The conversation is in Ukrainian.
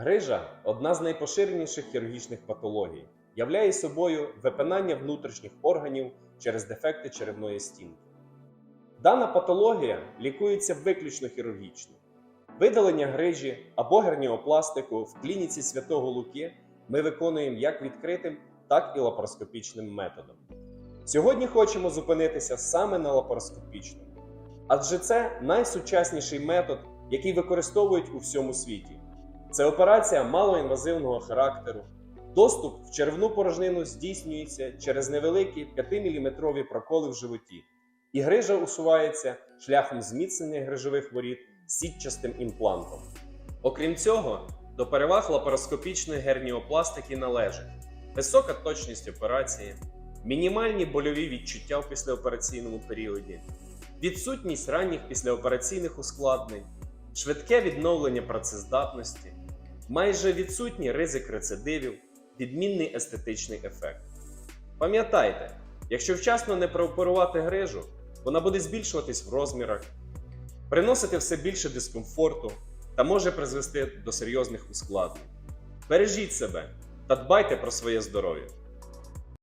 Грижа одна з найпоширеніших хірургічних патологій, являє собою випинання внутрішніх органів через дефекти черевної стінки. Дана патологія лікується виключно хірургічно. Видалення грижі або герніопластику в клініці Святого Луки ми виконуємо як відкритим, так і лапароскопічним методом. Сьогодні хочемо зупинитися саме на лапароскопічному, адже це найсучасніший метод, який використовують у всьому світі. Це операція малоінвазивного характеру. Доступ в черевну порожнину здійснюється через невеликі 5-мм проколи в животі, і грижа усувається шляхом зміцнення грижових воріт сітчастим імплантом. Окрім цього, до переваг лапароскопічної герніопластики належить висока точність операції, мінімальні больові відчуття в післяопераційному періоді, відсутність ранніх післяопераційних ускладнень, швидке відновлення працездатності, майже відсутній ризик рецидивів, відмінний естетичний ефект. Пам'ятайте, якщо вчасно не прооперувати грижу, вона буде збільшуватись в розмірах, приносити все більше дискомфорту та може призвести до серйозних ускладнень. Бережіть себе та дбайте про своє здоров'я.